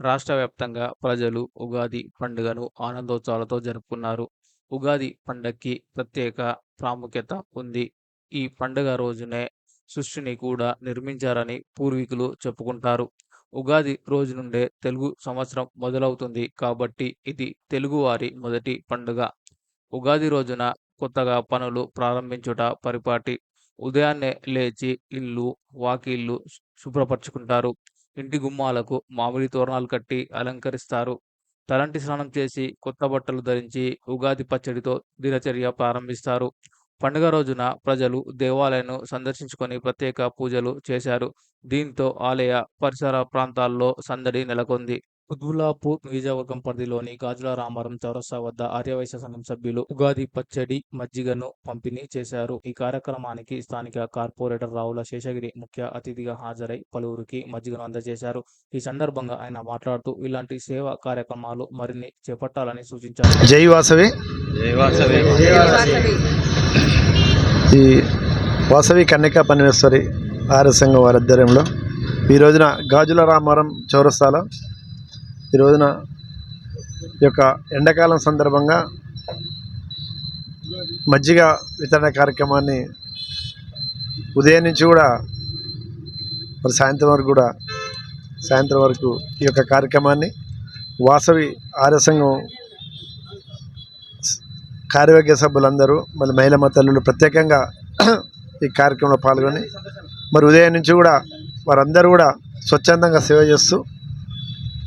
రాష్ట్ర వ్యాప్తంగా ప్రజలు ఉగాది పండుగను ఆనందోత్సవాలతో జరుపుకున్నారు. ఉగాది పండక్కి ప్రత్యేక ప్రాముఖ్యత ఉంది. ఈ పండుగ రోజునే సృష్టిని కూడా నిర్మించారని పూర్వీకులు చెప్పుకుంటారు. ఉగాది రోజు నుండే తెలుగు సంవత్సరం మొదలవుతుంది కాబట్టి ఇది తెలుగువారి మొదటి పండుగ. ఉగాది రోజున కొత్తగా పనులు ప్రారంభించుట పరిపాటి. ఉదయాన్నే లేచి ఇల్లు, వాకిళ్ళు శుభ్రపరచుకుంటారు. ఇంటి గుమ్మాలకు మామిడి తోరణాలు కట్టి అలంకరిస్తారు. తలంటి స్నానం చేసి కొత్త బట్టలు ధరించి ఉగాది పచ్చడితో దినచర్య ప్రారంభిస్తారు. పండుగ రోజున ప్రజలు దేవాలయాన్ని సందర్శించుకొని ప్రత్యేక పూజలు చేశారు. దీంతో ఆలయ, పరిసర ప్రాంతాల్లో సందడి నెలకొంది. కుత్బుల్లాపూర్ నియోజకవర్గం పరిధిలోని గాజుల రామారం చౌరస్తా వద్ద ఆర్యవైశ్య సంఘం సభ్యులు ఉగాది పచ్చడి, మజ్జిగను పంపిణీ చేశారు. ఈ కార్యక్రమానికి స్థానిక కార్పొరేటర్ రావుల శేషగిరి ముఖ్య అతిథిగా హాజరై పలువురికి మజ్జిగను అందజేశారు. ఈ సందర్భంగా ఆయన మాట్లాడుతూ ఇలాంటి సేవా కార్యక్రమాలు మరిన్ని చేపట్టాలని సూచించారు. జై వాసవి ఈ వాసవి కన్యకా పరమేశ్వరి ఆర్య సంఘం వారి ఆధ్వర్యంలో ఈ రోజున గాజుల రామారం చౌరస్తాలో ఈ రోజున ఈ యొక్క ఎండాకాలం సందర్భంగా మజ్జిగ వితరణ కార్యక్రమాన్ని ఉదయం నుంచి కూడా మరి సాయంత్రం వరకు కూడా సాయంత్రం వరకు ఈ యొక్క కార్యక్రమాన్ని వాసవి ఆర్యసంఘం కార్యవర్గ సభ్యులందరూ మళ్ళీ మహిళా తల్లులు ప్రత్యేకంగా ఈ కార్యక్రమంలో పాల్గొని మరి ఉదయం నుంచి కూడా వారందరూ కూడా స్వచ్ఛందంగా సేవ చేస్తూ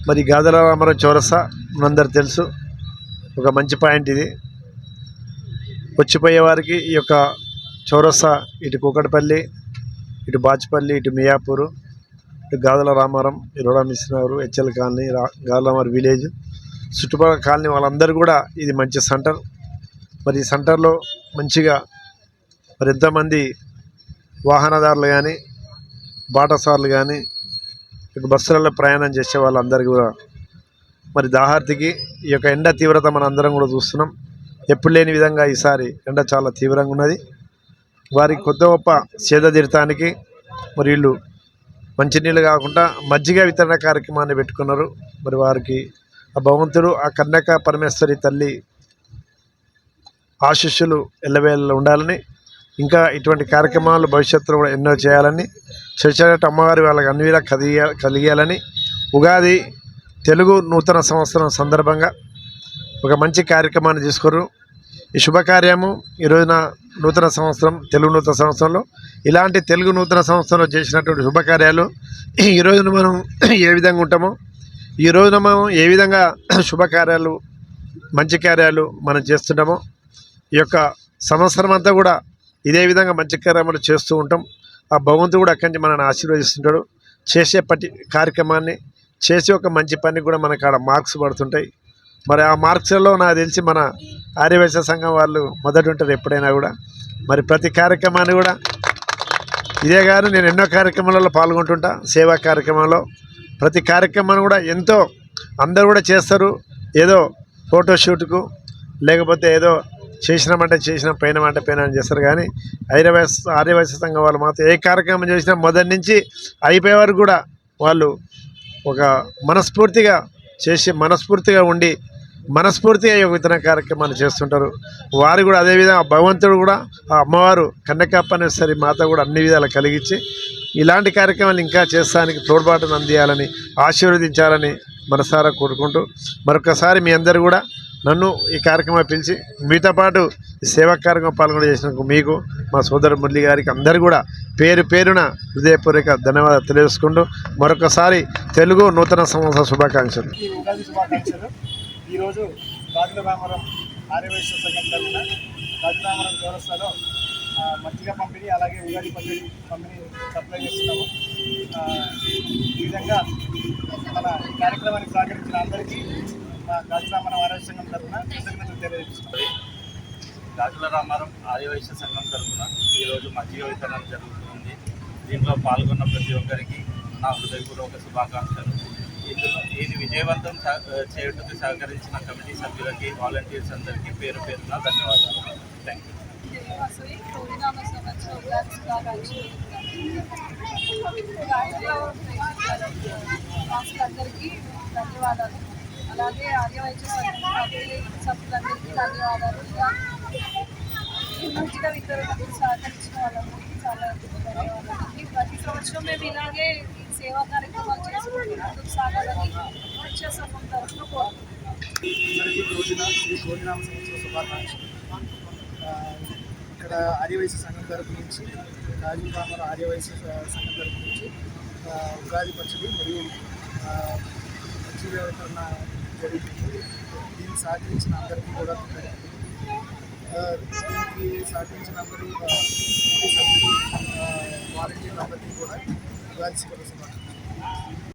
మరి గాదల రామారావు చౌరస్తా మనందరూ తెలుసు. ఒక మంచి పాయింట్ ఇది. వచ్చిపోయే వారికి ఈ యొక్క చౌరస్తా ఇటు కూకటపల్లి ఇటు బాచుపల్లి ఇటు మియాపూరు ఇటు గాదల రామారం ఈ రోడా హెచ్ఎల్ కాలనీ రా గాజలమార్ విలేజ్ చుట్టుపక్కల కాలనీ వాళ్ళందరూ కూడా ఇది మంచి సెంటర్. మరి ఈ సెంటర్లో మంచిగా మరి ఎంతమంది వాహనదారులు కానీ బాటసార్లు కానీ ఇక బస్సులలో ప్రయాణం చేసే వాళ్ళందరికీ కూడా మరి దాహార్తికి ఈ యొక్క ఎండ తీవ్రత మన అందరం కూడా చూస్తున్నాం. ఎప్పుడు లేని విధంగా ఈసారి ఎండ చాలా తీవ్రంగా ఉన్నది. వారికి కొత్త గొప్ప సేద తీర్థానికి మరి వీళ్ళు మంచినీళ్ళు కాకుండా మజ్జిగ వితరణ కార్యక్రమాన్ని పెట్టుకున్నారు. మరి వారికి ఆ భగవంతుడు ఆ కన్యక పరమేశ్వరి తల్లి ఆశీస్సులు ఎల్లవేళ ఉండాలని ఇంకా ఇటువంటి కార్యక్రమాలు భవిష్యత్తులో కూడా ఎన్నో చేయాలని చర్చట అమ్మవారి వాళ్ళకి అన్ని విధాలు కలిగ కలిగేయాలని ఉగాది తెలుగు నూతన సంవత్సరం సందర్భంగా ఒక మంచి కార్యక్రమాన్ని తీసుకురు. ఈ శుభకార్యము ఈ రోజున నూతన సంవత్సరం తెలుగు నూతన సంవత్సరంలో ఇలాంటి తెలుగు నూతన సంవత్సరంలో చేసినటువంటి శుభకార్యాలు ఈ రోజున మనం ఏ విధంగా ఉంటామో ఈ రోజున మనం ఏ విధంగా శుభకార్యాలు మంచి కార్యాలు మనం చేస్తుంటామో ఈ యొక్క సంవత్సరం అంతా కూడా ఇదే విధంగా మంచి కార్యక్రమాలు చేస్తూ ఉంటాం. ఆ భగవంతుడు కూడా అక్కడి నుంచి మనల్ని ఆశీర్వదిస్తుంటాడు. చేసే పట్టి కార్యక్రమాన్ని చేసే ఒక మంచి పని కూడా మనకు ఆడ మార్క్స్ పడుతుంటాయి. మరి ఆ మార్క్స్లో నాకు తెలిసి మన ఆర్యవైశ్య సంఘం వాళ్ళు మొదటి ఉంటారు ఎప్పుడైనా కూడా. మరి ప్రతి కార్యక్రమాన్ని కూడా ఇదే కాదు నేను ఎన్నో కార్యక్రమాలలో పాల్గొంటుంటా సేవా కార్యక్రమంలో ప్రతి కార్యక్రమాన్ని కూడా ఎంతో అందరూ కూడా చేస్తారు. ఏదో ఫోటోషూట్కు లేకపోతే ఏదో చేసినామంటే చేసినాం పోయినామంటే పోయినా అని చేస్తారు కానీ ఆర్యవైశ్య ఆర్యవైశ్య సంఘం వాళ్ళు మాత్రం ఏ కార్యక్రమం చేసినా మొదటి నుంచి అయిపోయే వరకు కూడా వాళ్ళు ఒక మనస్ఫూర్తిగా చేసి మనస్ఫూర్తిగా ఉండి మనస్ఫూర్తిగా యోగ విత్తన కార్యక్రమాన్ని చేస్తుంటారు. వారు కూడా అదేవిధంగా భగవంతుడు కూడా ఆ అమ్మవారు కన్యకాపనేశ్వరి మాత కూడా అన్ని విధాలు కలిగించి ఇలాంటి కార్యక్రమాలు ఇంకా చేస్తానికి తోడ్పాటును అందియాలని ఆశీర్వదించాలని మనసారా కోరుకుంటూ మరొకసారి మీ అందరు కూడా నన్ను ఈ కార్యక్రమం పిలిచి మీతో పాటు సేవా కార్యక్రమం పాల్గొన చేసినందుకు మీకు మా సోదరు మురళి గారికి అందరు కూడా పేరు పేరున హృదయపూర్వక ధన్యవాదాలు తెలియజేసుకుంటూ మరొకసారి తెలుగు నూతన సంవత్సర శుభాకాంక్షలు. ఈ ఈరోజు రాజుల ఆర్యవైశ్య సంఘం తరఫున రాజుల చౌరస్తాలో మజ్జిగ పంపిణీ అలాగే ఉగాది పంపిణీ పంపిణీ సప్లై చేస్తున్నాము. ఈ విధంగా మన కార్యక్రమానికి సహకరించిన అందరికీ మా రాజుల ఆరోగ్య సంఘం తరఫున కృతజ్ఞతలు తెలియజేస్తున్నది గాజుల రామారం ఆదివైశ్య సంఘం తరఫున ఈరోజు మజ్జిగ వితరణ జరుగుతుంది. దీంట్లో పాల్గొన్న ప్రతి ఒక్కరికి నా హృదయపూర్వక శుభాకాంక్షలు. ఇందులో ఇది విజయవంతం సహ- సహకరించిన కమిటీ సభ్యులకి వాలంటీర్స్ అందరికీ పేరు పేరున ధన్యవాదాలు. థ్యాంక్ యూ ధన్యవాదాలు. అలాగే ఆర్యవైద్య సభ్యులందరికీ ధన్యవాదాలు. ఇంకా ఈ ఉచిత వితరణకు సహకరించిన వాళ్ళందరికీ చాలా ధన్యవాదాలు. ప్రతి సంవత్సరం మేము ఇలాగే ఈ సేవా కార్యక్రమాలు చేసుకుంటూ సాగాలని వైద్య సంఘం తరఫున కోరుకుంటున్నాం ఇక్కడ ఆర్యవైశ్య సంఘం తరపు నుంచి రాజీవ్ రామారావు ఆర్యవైశ్య సంఘం తరపు నుంచి ఉగాది పచ్చడి మరియు మంచి మజ్జిగ జరిగింది దీన్ని సహకరించిన అందరికీ కూడా కృతజ్ఞతలు. ఆ, దీనికి సహకరించిన అందరూ ఆ, కమిటీ సభ్యులు ఆ, వాలంటీర్లు అందరికీ కూడా ఉగాది శుభ శుభాకాంక్షలు